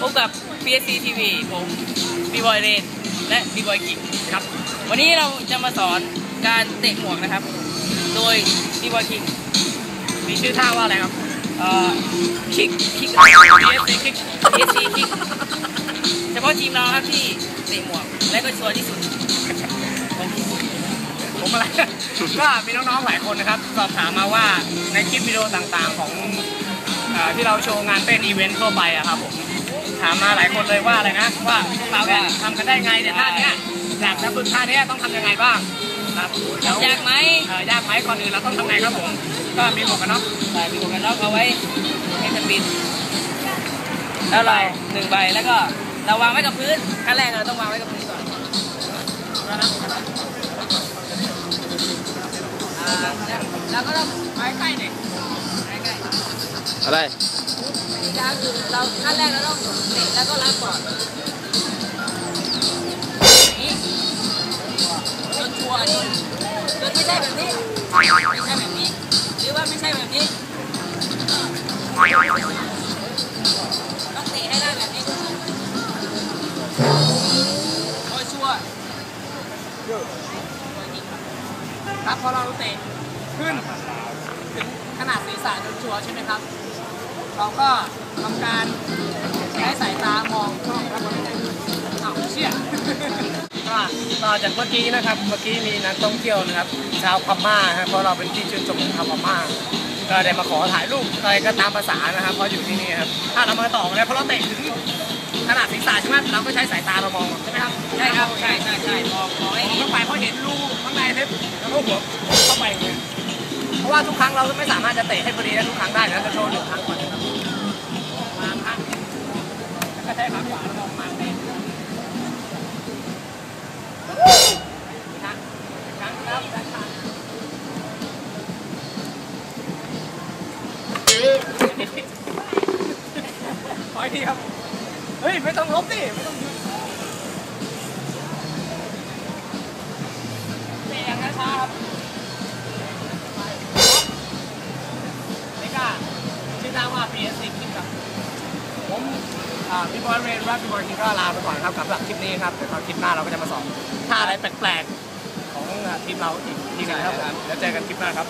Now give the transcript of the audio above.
พบกับ PSC TV ผมบีบอยเรนและบีบอยกิกครับ วันนี้เราจะมาสอนการเตะหมวกนะครับ โดยบีบอยกิกมีชื่อท่าว่าอะไรครับ เอ่อคิกคิก PSC Kick PSC คิกเฉพาะทีมเราครับที่เตะหมวกและก็ชัวร์ที่สุดของทีมผมอะไร ก็มีน้องๆหลายคนนะครับ สอบถามมาว่าในคลิปวิดีโอต่างๆของเอ่อ ที่เราโชว์งานเต้นอีเวนต์ทั่วไปอะครับผมถามมาหลายคนเลยว่าอะไรนะว่าพวกเราเนี่ยทำกันได้ไงเนี่ยท่าเนี้ยอยากจะฝึกท่าเนี้ยต้องทำยังไงบ้างครับแล้วยากไหมเอ่อยากไหมก่อนอื่นเราต้องทำไงครับผมก็มีหมวกกันน็อกใส่มีหมวกกันน็อกเอาไว้ให้มันบินแล้วเราหนึ่งใบแล้วก็เราวางไว้กับพื้นขั้นแรกเราต้องวางไว้กับพื้นก่อนอ่าแล้วก็ต้องไว้ใกล้หน่อยใกล้ๆ อะไรวิธีการคือเราขั้นแรกเราต้องเตะแล้วก็รับก่อนจนชัวร์จนจนไม่ใช่แบบนี้ ไม่ใช่แบบนี้ หรือว่าไม่ใช่แบบนี้ต้องเตะให้ได้แบบนี้โอ้ยชัวร์ครับพอเราเตะขึ้น ถึงขนาดศีรษะจนชัวร์ใช่ไหมครับ เราก็ทำการใช้สายตามองช่องครับอ้าวเชี่ยก็ต่อจากเมื่อกี้นะครับ เมื่อกี้มีนักท่องเที่ยวนะครับ ชาวพม่าครับเพราะเราเป็นที่ชื่นชมของชาวพม่าก็ได้มาขอถ่ายรูปอะไรก็ตามภาษานะครับเพราะอยู่ที่นี่ครับถ้าเรามาต่อเลยเพราะเราเตะถึงขนาดศีรษะใช่ไหมเราก็ใช้สายตาเรามองใช่ไหมครับ ใช่ครับ ใช่ใช่ใช่มองมองมให้องดีเข้าไปเพราะเห็นรูข้างในเล็บแล้วก็หัว ว่าทุกครั้งเราไม่สามารถจะเตะให้พอดีได้ทุกครั้งได้นะจะโชว์หนึ่งครั้งก่อนนะครับมาข้างก็ใช้ขาขวาแล้วมาเตะครั้งครั้งแล้วด้านข้างขออีกทีครับ เฮ้ย ไม่ต้องลบดิไม่ต้องเตะย่างช้าๆครับ มีสิ่คลิปครับผมพี่บอยเรนรัพี่บอยคิดก็ลาไปก่อนครับกับหลักคลิปนี้ครับเดี๋ยวตอนคลิปหน้าเราก็จะมาสอนท่าอะไรแปลกๆของทีมเราอีกทีนึงครับแล้วเจอกันคลิปหน้าครับ